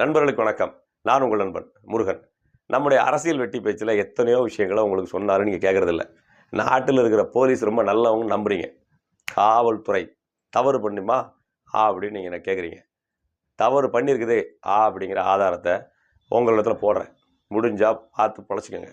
நண்பர்களுக்கு வணக்கம். நான் உங்கள் நண்பன் முருகன். நம்முடைய அரசியல் வெட்டி பேச்சில் எத்தனையோ விஷயங்களை உங்களுக்கு சொன்னாலும் நீங்கள் கேட்குறதில்ல நாட்டில் இருக்கிற போலீஸ் ரொம்ப நல்லவங்க நம்புறீங்க. காவல்துறை தவறு பண்ணுமா ஆ அப்படின்னு நீங்கள் என்ன கேட்குறீங்க தவறு பண்ணியிருக்குது ஆ அப்படிங்கிற ஆதாரத்தை உங்களிடத்துல போடுறேன். முடிஞ்சால் பார்த்து பழச்சிக்கோங்க.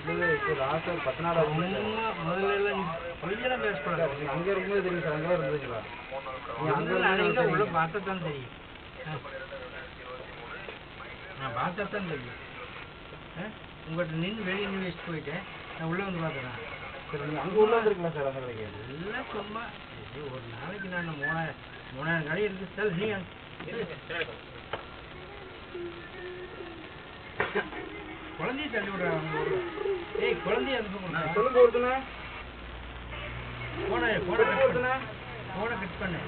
பத்து நாள் முதல்ல எல்லாம் பொய்யெல்லாம் பேசக்கூடாது. நீங்க அங்கே இருக்கும்போது தெரியும் சார் அங்கே இருந்துச்சுங்களா நீங்க அங்கே அங்க உள்ள இருந்தா பார்த்தா தான் தெரியும். நான் பார்த்தா தான் தெரியும்? உங்கள்கிட்ட நின்று வெளியே நின்று வச்சுட்டு போயிட்டேன். நான் உள்ளே வந்து பார்க்குறேன். சரி நீங்க அங்கே உள்ள வந்துருக்கலாம் சார் அந்த கடைக்கு? எல்லாம் சும்மா. இது ஒரு நாளைக்கு நான் மூணாயிரம் மூணாயிரம் கடை சார் நீ குழந்தைய தள்ளி விடுறா அவங்க ஊர்ல. ஏய் குழந்தைய அனுப்புங்க சொல்லுங்க ஒருத்தனே. போன போன ஒருத்தனே. போனை கட் பண்ணு.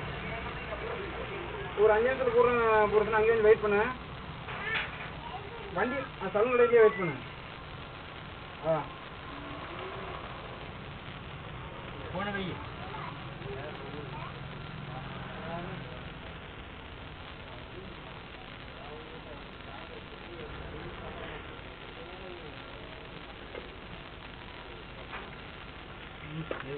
ஒரு அஞ்சு நிமிஷத்துல கூட ஒருத்தனை அங்கே வந்து வெயிட் பண்ணு. வண்டி சலூன் கடையிலேயே வெயிட் பண்ணு. ஆ. போன வை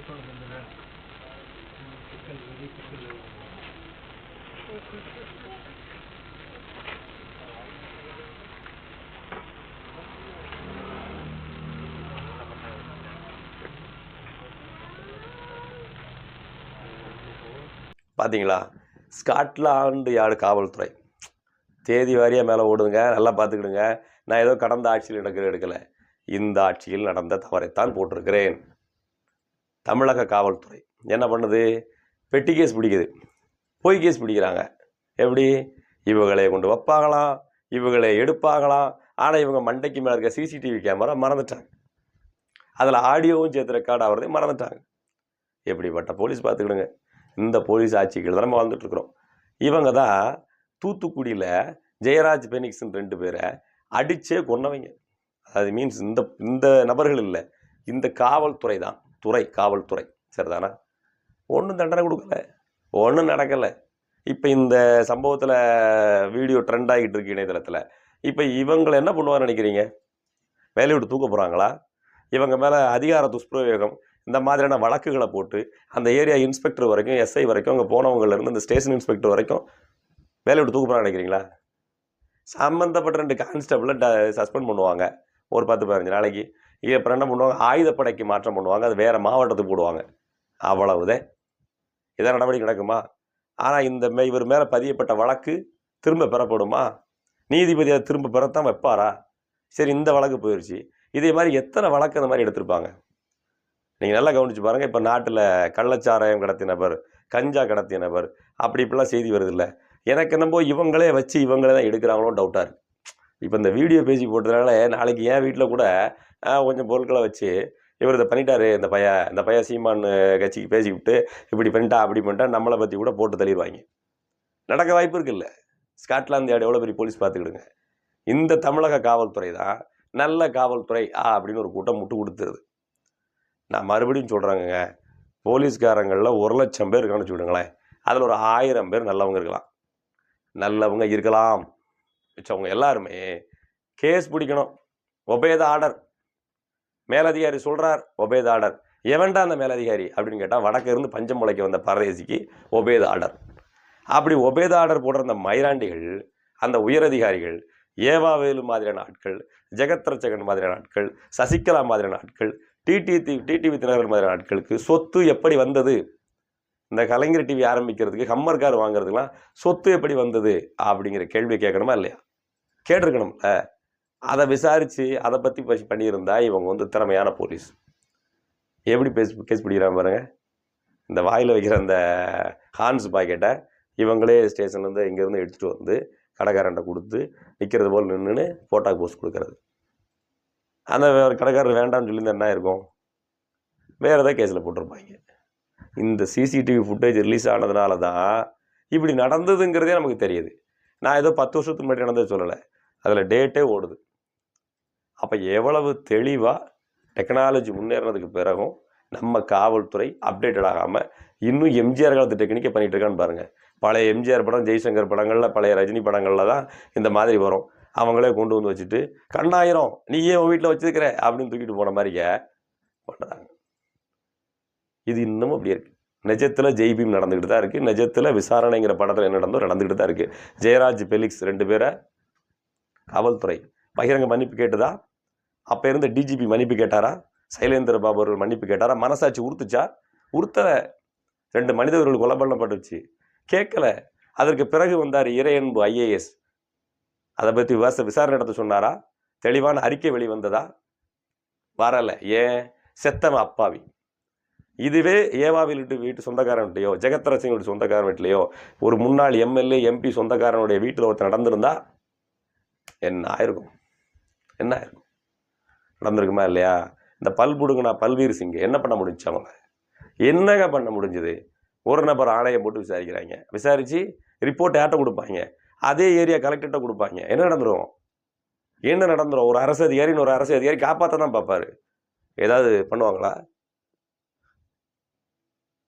பார்த்தீங்களா ஸ்காட்லாண்டு யார்டு காவல்துறை. தேதி வாரியாக மேலே ஓடுதுங்க நல்லா பார்த்துக்கிடுங்க நான் ஏதோ கடந்த ஆட்சியில் நடக்கிற எடுக்கலை. இந்த ஆட்சியில் நடந்த தவறைத்தான் போட்டிருக்கிறேன். தமிழக காவல்துறை. என்ன பண்ணுது? பெட்டி கேஸ் பிடிக்குது. பொய் கேஸ் பிடிக்கிறாங்க. எப்படி? இவங்களை கொண்டு வைப்பாகலாம் இவங்களை எடுப்பாகலாம் ஆனால் இவங்க மண்டைக்கு மேலே இருக்க சிசிடிவி கேமரா மறந்துட்டாங்க. அதில் ஆடியோவும் சேர்த்து ரெக்கார்ட் ஆகிறதே மறந்துட்டாங்க. எப்படிப்பட்ட போலீஸ் பார்த்துக்கிடுங்க. இந்த போலீஸ் ஆட்சிகள் தான் நம்ம இவங்க தான் தூத்துக்குடியில் ஜெயராஜ் பெனிக்ஸ்னு ரெண்டு பேரை அடித்தே கொன்னவங்க. அது மீன்ஸ் இந்த இந்த நபர்கள் இல்லை. இந்த காவல்துறை தான். துறை காவல்துறை. சரிதானா? ஒன்றும் தண்டனை கொடுக்கல. ஒன்றும் நடக்கலை. இப்போ இந்த சம்பவத்தில் வீடியோ ட்ரெண்ட் ஆகிட்டு இருக்கு இணையதளத்தில். இப்போ இவங்களை என்ன பண்ணுவான்னு நினைக்கிறீங்க? வேலையை விட்டு தூக்க போகிறாங்களா இவங்க மேலே அதிகார துஷ்பிரயோகம் இந்த மாதிரியான வழக்குகளை போட்டு அந்த ஏரியா இன்ஸ்பெக்டர் வரைக்கும் எஸ்ஐ வரைக்கும் அங்கே போனவங்கலேருந்து இந்த ஸ்டேஷன் இன்ஸ்பெக்டர் வரைக்கும் வேலையை விட்டு தூக்க போகிறான்னு நினைக்கிறீங்களா? சம்மந்தப்பட்ட ரெண்டு கான்ஸ்டபிளை ட சஸ்பெண்ட் பண்ணுவாங்க. ஒரு பத்து பதினஞ்சு நாளைக்கு. அப்புறம் என்ன பண்ணுவாங்க? ஆயுதப்படைக்கு மாற்றம் பண்ணுவாங்க. அது வேறு மாவட்டத்துக்கு போடுவாங்க. அவ்வளவுதே. இதான் நடவடிக்கை நடக்குமா? ஆனால் இந்த மே இவர் மேலே பதியப்பட்ட வழக்கு திரும்ப பெறப்படுமா? நீதிபதி அதை திரும்ப பெறத்தான் வைப்பாரா? சரி இந்த வழக்கு போயிடுச்சு இதே மாதிரி எத்தனை வழக்கு அந்த மாதிரி எடுத்திருப்பாங்க? நீங்கள் நல்லா கவனிச்சு பாருங்கள் இப்போ நாட்டில் கள்ளச்சாராயம் கடத்திய நபர் கஞ்சா கடத்திய நபர் அப்படி இப்படிலாம் செய்தி வருதில்ல. எனக்கு என்னமோ இவங்களே வச்சு இவங்களே தான் எடுக்கிறாங்களோ டவுட்டாக இருக்குது இப்போ இந்த வீடியோ பேசி போட்டதுனால நாளைக்கு என் வீட்டில் கூட கொஞ்சம் பொருட்களை வச்சு இவர் இதை பண்ணிட்டாரு இந்த பையன் இந்த பையன் சீமான் கட்சிக்கு பேசிக்கிட்டு இப்படி பண்ணிட்டா அப்படி பண்ணிட்டா நம்மளை பற்றி கூட போட்டு தள்ளிடுவாங்க நடக்க வாய்ப்பு இருக்குல்ல. ஸ்காட்லாந்து யார்டு எவ்வளோ பெரிய போலீஸ் பார்த்துக்கிடுங்க. இந்த தமிழக காவல்துறை தான் நல்ல காவல்துறை ஆ அப்படின்னு ஒரு கூட்டம் முட்டு கொடுத்துருது நான் மறுபடியும் சொல்கிறாங்கங்க போலீஸ்காரங்களில் ஒரு லட்சம் பேர் இருக்கான்னு வச்சுக்கிடுங்களேன். அதில் ஒரு ஆயிரம் பேர் நல்லவங்க இருக்கலாம். நல்லவங்க இருக்கலாம். வச்சவங்க எல்லாருமே கேஸ் பிடிக்கணும். ஒபேத ஆர்டர். மேலதிகாரி சொல்கிறார் ஒபேத ஆர்டர் எவன்டா அந்த மேலதிகாரி? அப்படின்னு கேட்டால் வடக்கு இருந்து பஞ்சம் முளைக்க வந்த பரதேசிக்கு ஒபேத ஆர்டர் அப்படி ஒபேத ஆர்டர் போடுற அந்த மைராண்டிகள் அந்த உயரதிகாரிகள் ஏவாவேலு மாதிரியான ஆட்கள் ஜெகத் ரட்சகன் மாதிரியான ஆட்கள் சசிகலா மாதிரியான ஆட்கள் டிடி டிடிவி தினகரன் மாதிரியான ஆட்களுக்கு சொத்து எப்படி வந்தது? இந்த கலைஞர் டிவி ஆரம்பிக்கிறதுக்கு ஹம்மர் கார் வாங்குறதுக்கெலாம் சொத்து எப்படி வந்தது? அப்படிங்கிற கேள்வி கேட்கணுமா இல்லையா? கேட்டிருக்கணும்ல. அதை விசாரித்து அதை பற்றி பசி பண்ணியிருந்தா இவங்க வந்து திறமையான போலீஸ். எப்படி பேஸ் கேஸ் பிடிக்கிறாங்க பாருங்கள் இந்த வாயில் வைக்கிற அந்த ஹான்ஸ் பாக்கெட்டை இவங்களே ஸ்டேஷன்லேருந்து இங்கேருந்து எடுத்துகிட்டு வந்து கடைக்காரன்ட்ட கொடுத்து நிற்கிறது போல் நின்றுன்னு ஃபோட்டோ போஸ்ட் கொடுக்கறது. அந்த கடைக்காரர் வேண்டாம்னு சொல்லியிருந்தா என்ன இருக்கும் வேறு ஏதாவது கேஸில் போட்டிருப்பாங்க. இந்த சிசிடிவி ஃபுட்டேஜ் ரிலீஸ் ஆனதுனால தான் இப்படி நடந்ததுங்கிறதே நமக்கு தெரியுது. நான் ஏதோ பத்து வருஷத்துக்கு முன்னாடி நடந்தது சொல்லலை. அதில் டேட்டே ஓடுது. அப்போ எவ்வளவு தெளிவாக டெக்னாலஜி முன்னேறினதுக்கு பிறகும் நம்ம காவல்துறை அப்டேட்டட் ஆகாமல் இன்னும் எம்ஜிஆர் காலத்து டெக்னிக்கை பண்ணிகிட்டு இருக்கான்னு பாருங்கள் பழைய எம்ஜிஆர் படம் ஜெய்சங்கர் படங்களில் பழைய ரஜினி படங்களில் தான் இந்த மாதிரி வரும். அவங்களே கொண்டு வந்து வச்சுட்டு கண்ணாயிரம் ஏன் உன் வீட்டில் வச்சுருக்கிற அப்படின்னு தூக்கிட்டு போன மாதிரிக்க பண்ணுறாங்க இது இன்னமும் அப்படி இருக்குது நிஜத்தில் ஜெய்பீம் நடந்துக்கிட்டு தான் இருக்குது நிஜத்தில் விசாரணைங்கிற படத்தில் என்ன நடந்தோ நடந்துக்கிட்டு தான் இருக்குது ஜெயராஜ் பெலிக்ஸ் ரெண்டு பேரை காவல்துறை பகிரங்க மன்னிப்பு கேட்டுதா? அப்போ இருந்த டிஜிபி மன்னிப்பு கேட்டாரா? சைலேந்திர பாபு அவர்கள் மன்னிப்பு கேட்டாரா? மனசாட்சி உறுத்துச்சா? உறுத்தல ரெண்டு மனிதர்கள் கொலை பண்ணப்பட்டுச்சு. கேட்கல அதற்கு பிறகு வந்தார் இறையன்பு ஐஏஎஸ். அதை பற்றி விவசாய விசாரணை நடத்த சொன்னாரா? தெளிவான அறிக்கை வெளிவந்ததா? வரலை. ஏன்? செத்தவன் அப்பாவி. இதுவே ஏவாவிலிட்டு வீட்டு வீட்டு சொந்தக்காரன் சொந்தக்காரன் வீட்லையோ ஒரு முன்னாள் எம்எல்ஏ எம்பி சொந்தக்காரனுடைய வீட்டில் ஒருத்தர் நடந்திருந்தா என்ன ஆயிருக்கும்? என்ன? ஆயிருக்கும் நடந்திருக்குமா இல்லையா? இந்த பல் புடுங்கினா பல்வீர் சிங்க என்ன பண்ண முடிஞ்சு அவங்கள? என்னங்க பண்ண முடிஞ்சது? ஒரு நபர் ஆணையை போட்டு விசாரிக்கிறாங்க. விசாரித்து ரிப்போர்ட் யார்கிட்ட கொடுப்பாங்க? அதே ஏரியா கலெக்டர்கிட்ட கொடுப்பாங்க. என்ன நடந்துரும்? என்ன நடந்துரும்? ஒரு அரசு அதிகாரின்னு ஒரு அரசு அதிகாரி காப்பாற்ற தான் பார்ப்பாரு. ஏதாவது பண்ணுவாங்களா?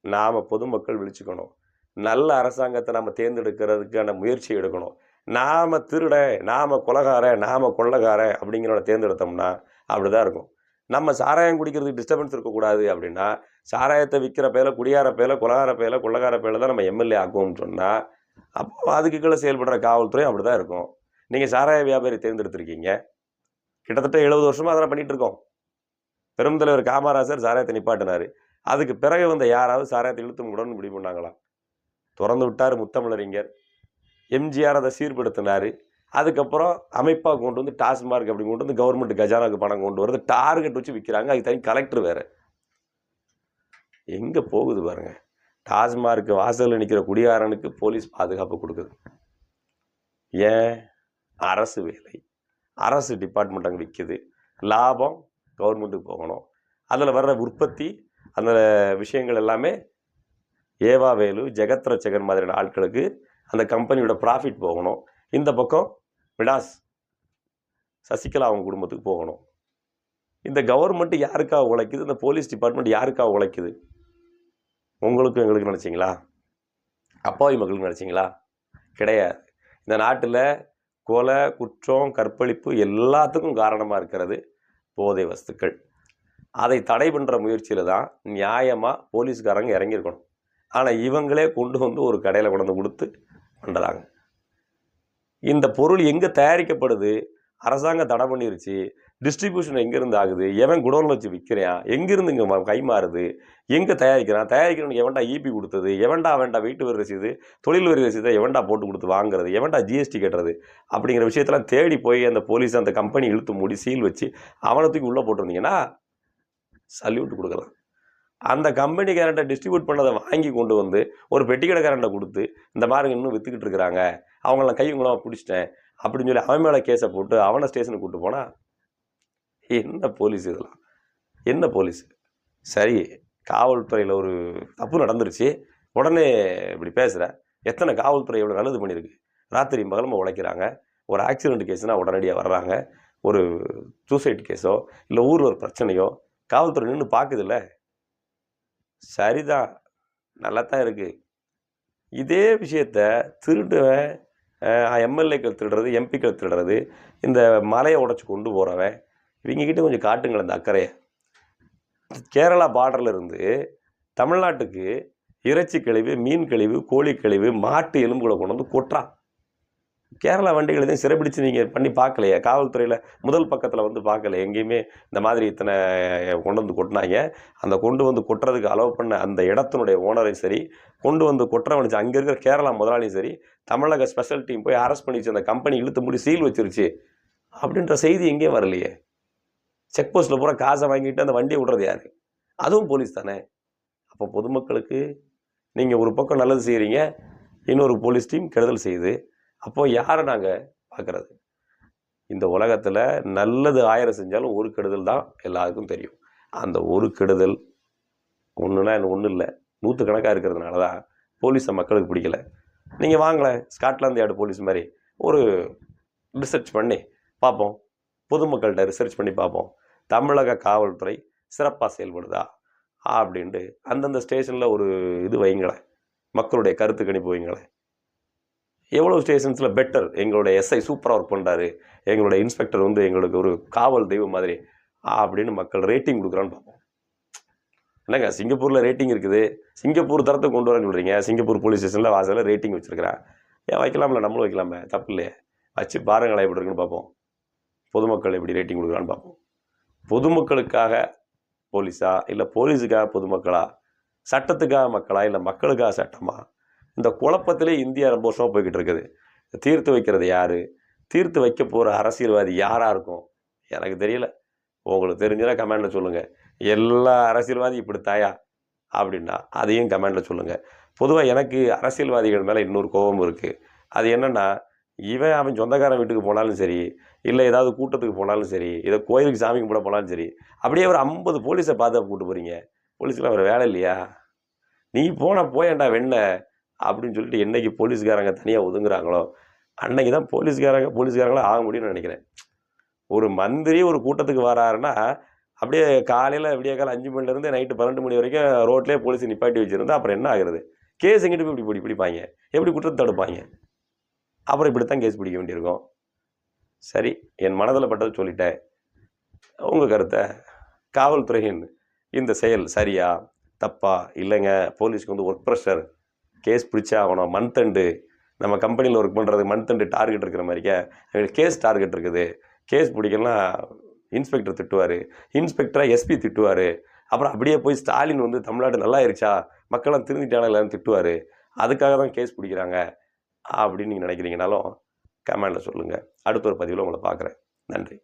நாம் பொதுமக்கள் விழிச்சுக்கணும். நல்ல அரசாங்கத்தை நம்ம தேர்ந்தெடுக்கிறதுக்கான முயற்சி எடுக்கணும். நாம் திருட நாம் கொலகாரன் நாம் கொள்ளக்காரன் அப்படிங்கிறத தேர்ந்தெடுத்தோம்னா அப்படி தான் இருக்கும். நம்ம சாராயம் குடிக்கிறதுக்கு டிஸ்டர்பன்ஸ் இருக்கக்கூடாது அப்படின்னா சாராயத்தை விற்கிற பேல குடியார பேல கொலகார பேல கொள்ளக்கார பேல தான் நம்ம எம்எல்ஏ ஆக்குவோம்னு சொன்னால் அப்போ அதுக்கு கீழே செயல்படுற காவல்துறையும் அப்படி தான் இருக்கும். நீங்கள் சாராய வியாபாரி தேர்ந்தெடுத்திருக்கீங்க. கிட்டத்தட்ட எழுபது வருஷமாக அதெல்லாம் பண்ணிகிட்டு இருக்கோம். பெருந்தலைவர் காமராசர் சாராயத்தை நிப்பாட்டினார். அதுக்கு பிறகு வந்த யாராவது சாராயத்தை இழுத்து முடன்னு முடிவு பண்ணாங்களா? திறந்து விட்டார் முத்தமிழறிஞர். எம்ஜிஆர் அதை சீர்படுத்தினார். அதுக்கப்புறம் அமைப்பாக கொண்டு வந்து டாஸ்மார்க் அப்படி கொண்டு வந்து கவர்மெண்ட் கஜானாவுக்கு பணம் கொண்டு வருது டார்கெட் வச்சு விற்கிறாங்க அதுக்கு தனி கலெக்டர் வேறு. எங்கே போகுது பாருங்க. டாஸ்மார்க் வாசலில் நிற்கிற குடியாரனுக்கு போலீஸ் பாதுகாப்பு கொடுக்குது. ஏன்? அரசு வேலை. அரசு டிபார்ட்மெண்ட் அங்கே விற்கிது லாபம் கவர்மெண்ட்டுக்கு போகணும். அதில் வர்ற உற்பத்தி அந்த விஷயங்கள் எல்லாமே ஏவாவேலு ஜெகத் ரட்சகன் மாதிரியான ஆட்களுக்கு அந்த கம்பெனியோட ப்ராஃபிட் போகணும். இந்த பக்கம் விடாஸ் சசிகலா அவங்க குடும்பத்துக்கு போகணும். இந்த கவர்மெண்ட் யாருக்காக உழைக்குது? இந்த போலீஸ் டிபார்ட்மெண்ட் யாருக்காக உழைக்குது? உங்களுக்கும் எங்களுக்கு நினச்சிங்களா? அப்பாவி மக்களுக்கு நினச்சிங்களா? கிடையாது. இந்த நாட்டில் கொலை குற்றம் கற்பழிப்பு எல்லாத்துக்கும் காரணமாக இருக்கிறது போதை வஸ்துக்கள். அதை தடை பண்ணுற முயற்சியில் தான் நியாயமாக போலீஸ்காரங்க இறங்கியிருக்கணும். ஆனால் இவங்களே கொண்டு வந்து ஒரு கடையில் கொண்டு வந்து கொடுத்து பண்ணுறாங்க இந்த பொருள் எங்கே தயாரிக்கப்படுது? அரசாங்கம் தடை பண்ணிருச்சு. டிஸ்ட்ரிபியூஷன் எங்கேருந்து ஆகுது? எவன் குடோனில் வச்சு விற்கிறான் எங்கேருந்து இங்கே கைமாறுது கை மாறுது? எங்கே தயாரிக்கிறான்? தயாரிக்கிறவனுக்கு எவன்டா ஈபி கொடுத்தது? எவன்டா அவன்டா வீட்டு வரி ரசீது தொழில் வரி ரசீதை எவன்டா போட்டு கொடுத்து வாங்குறது? எவன்டா ஜிஎஸ்டி கட்டுறது அப்படிங்கிற விஷயத்தெல்லாம் தேடி போய் அந்த போலீஸ் அந்த கம்பெனி இழுத்து மூடி சீல் வச்சு அவனை தூக்கி உள்ளே போட்டிருந்தீங்கன்னா சல்யூட் கொடுக்கலாம். அந்த கம்பெனிக்காரன்ட்ட டிஸ்ட்ரிபியூட் பண்ணதை வாங்கி கொண்டு வந்து ஒரு பெட்டி கடைக்காரன்ட்ட கொடுத்து இந்த மாதிரி இன்னும் விற்றுக்கிட்டு இருக்கிறாங்க. அவங்கள கையுங்களாம் பிடிச்சிட்டேன். அப்படின்னு சொல்லி அவன் மேலே கேஸை போட்டு அவனை ஸ்டேஷனுக்கு கூட்டு போனால் என்ன போலீஸ் இதெல்லாம்? என்ன போலீஸ் சரி காவல்துறையில் ஒரு தப்பு நடந்துருச்சு. உடனே இப்படி பேசுகிற எத்தனை காவல்துறை எவ்வளோ நல்லது பண்ணியிருக்கு? ராத்திரி பகலமாக உழைக்கிறாங்க. ஒரு ஆக்சிடென்ட் கேஸ்னால் உடனடியாக வர்றாங்க. ஒரு சூசைட் கேஸோ இல்லை ஊரில் ஒரு பிரச்சனையோ காவல்துறை நின்று பார்க்குதுல்ல? சரிதான். நல்லா தான் இருக்குது இதே விஷயத்த திருடுவன் எம்எல்ஏக்கள் திருடுறது எம்பிக்கள் திருடுறது இந்த மலையை உடச்சி கொண்டு போகிறவன் இவங்கக்கிட்ட கொஞ்சம் காட்டுங்களேன் இந்த அக்கறையை. கேரளா பார்டர்லேருந்து தமிழ்நாட்டுக்கு இறைச்சி கழிவு மீன் கழிவு கோழி கழிவு மாட்டு எலும்புகளை கொண்டு வந்து கொட்டுறான். கேரளா வண்டிகள் எதையும் சிறைபிடிச்சு நீங்கள் பண்ணி பார்க்கலையே? காவல்துறையில் முதல் பக்கத்தில் வந்து பார்க்கல. எங்கேயுமே இந்த மாதிரி இத்தனை கொண்டு வந்து கொட்டினாங்க. அந்த கொண்டு வந்து கொட்டுறதுக்கு அலோவ் பண்ண அந்த இடத்தினுடைய ஓனரையும் சரி கொண்டு வந்து கொட்டுறவனுச்சு அங்கே இருக்கிற கேரளா முதலாளியும் சரி தமிழக ஸ்பெஷல் டீம் போய் அரெஸ்ட் பண்ணிச்சு அந்த கம்பெனி இழுத்து மூடி சீல் வச்சிருச்சு. அப்படின்ற செய்தி எங்கேயும் வரலையே. செக் போஸ்ட்டில் பூரா காசை வாங்கிட்டு அந்த வண்டியை விடுறது யாரு? அதுவும் போலீஸ் தானே. அப்போ பொதுமக்களுக்கு நீங்கள் ஒரு பக்கம் நல்லது செய்கிறீங்க இன்னொரு போலீஸ் டீம் கெடுதல் செய்யுது. அப்போ யாரை நாங்கள் பார்க்குறது? இந்த உலகத்தில் நல்லது ஆயிரம் செஞ்சாலும் ஒரு கெடுதல் தான் எல்லாருக்கும் தெரியும். அந்த ஒரு கெடுதல் ஒன்றுனா எனக்கு ஒன்றும் இல்லை. நூற்றுக்கணக்காக இருக்கிறதுனால தான் போலீஸை மக்களுக்கு பிடிக்கல. நீங்கள் வாங்களேன் ஸ்காட்லாந்து யார்டு போலீஸ் மாதிரி ஒரு ரிசர்ச் பண்ணி பார்ப்போம். பொதுமக்கள்கிட்ட ரிசர்ச் பண்ணி பார்ப்போம். தமிழக காவல்துறை சிறப்பாக செயல்படுதா? அப்படின்ட்டு அந்தந்த ஸ்டேஷனில் ஒரு இது வைங்களேன். மக்களுடைய கருத்து கணிப்பு வைங்களேன். எவ்வளோ ஸ்டேஷன்ஸில் பெட்டர் எங்களுடைய எஸ்ஐ சூப்பராக ஒர்க் பண்ணுறாரு எங்களுடைய இன்ஸ்பெக்டர் வந்து எங்களுக்கு ஒரு காவல் தெய்வம் மாதிரி அப்படின்னு மக்கள் ரேட்டிங் கொடுக்குறான்னு பார்ப்போம். என்னங்க சிங்கப்பூரில் ரேட்டிங் இருக்குது. சிங்கப்பூர் தரத்தை கொண்டு வரேன்னு சொல்கிறீங்க சிங்கப்பூர் போலீஸ் ஸ்டேஷனில் வாசலில் ரேட்டிங் வச்சுருக்கிறேன் ஏன் வைக்கலாம்ல? நம்மளும் வைக்கலாமே. தப்பு இல்லையே. வச்சு பாருங்களேன் எப்படி இருக்குன்னு பார்ப்போம். பொதுமக்கள் எப்படி ரேட்டிங் கொடுக்குறான்னு பார்ப்போம். பொதுமக்களுக்காக போலீஸா? இல்லை போலீஸுக்காக பொதுமக்களா? சட்டத்துக்காக மக்களா? இல்லை மக்களுக்காக சட்டமா? இந்த குழப்பத்திலே இந்தியா ரொம்ப வருஷமாக போய்கிட்டு இருக்குது தீர்த்து வைக்கிறது யார்? தீர்த்து வைக்க போகிற அரசியல்வாதி யாராக இருக்கும்? எனக்கு தெரியல. உங்களுக்கு தெரிஞ்சதா கமெண்டில் சொல்லுங்கள் எல்லா அரசியல்வாதி இப்படி தாயா? அப்படின்னா அதையும் கமெண்டில் சொல்லுங்கள் பொதுவாக எனக்கு அரசியல்வாதிகள் மேலே இன்னொரு கோபம் இருக்குது அது என்னென்னா இவன் அவன் சொந்தக்காரன் வீட்டுக்கு போனாலும் சரி இல்லை ஏதாவது கூட்டத்துக்கு போனாலும் சரி இதை கோயிலுக்கு சாமி கும்பிட போனாலும் சரி அப்படியே ஒரு ஐம்பது போலீஸை பாதுகாப்பு கூட்டு போகிறீங்க போலீஸ்லாம் ஒரு வேலை இல்லையா? நீ போனால் போயேன்டா வெண்ண. அப்படின்னு சொல்லிட்டு என்றைக்கு போலீஸ்காரங்க தனியாக ஒதுங்குறாங்களோ அன்னைக்கு தான் போலீஸ்காரங்க போலீஸ்காரங்களாக ஆக முடியும்னு நினைக்கிறேன். ஒரு மந்திரி ஒரு கூட்டத்துக்கு வராருன்னா அப்படியே காலையில் விடிய காலம் அஞ்சு மணிலேருந்து நைட்டு பன்னெண்டு மணி வரைக்கும் ரோட்லேயே போலீஸ் நிப்பாட்டி வச்சுருந்தா அப்புறம் என்ன ஆகுறது? கேஸ் எங்கிட்டு போய் இப்படி பிடி பிடிப்பாங்க? எப்படி குற்றத்தை தடுப்பாங்க? அப்புறம் இப்படி தான் கேஸ் பிடிக்க வேண்டியிருக்கும். சரி என் மனதில் பட்டதை சொல்லிட்டேன். உங்கள் கருத்தை காவல்துறையின் இந்த செயல் சரியா? தப்பா? இல்லைங்க. போலீஸ்க்கு வந்து ஒர்க் ப்ரெஷர் கேஸ் பிடிச்சே ஆகணும். மந்த் எண்டு நம்ம கம்பெனியில் ஒர்க் பண்ணுறது மந்த் எண்டு டார்கெட் இருக்கிற மாதிரிக்க எங்களுக்கு கேஸ் டார்கெட் இருக்குது. கேஸ் பிடிக்கலாம் இன்ஸ்பெக்டர் திட்டுவார். இன்ஸ்பெக்டராக எஸ்பி திட்டுவார். அப்புறம் அப்படியே போய் ஸ்டாலின் வந்து தமிழ்நாடு நல்லா இருச்சா மக்கள்லாம் திருந்திட்டானா இல்லைன்னு திட்டுவார். அதுக்காக தான் கேஸ் பிடிக்கிறாங்க. அப்படின்னு நீங்கள் நினைக்கிறீங்கனாலும் கமெண்டில் சொல்லுங்கள் அடுத்த ஒரு பதிவில் உங்களை பார்க்குறேன். நன்றி.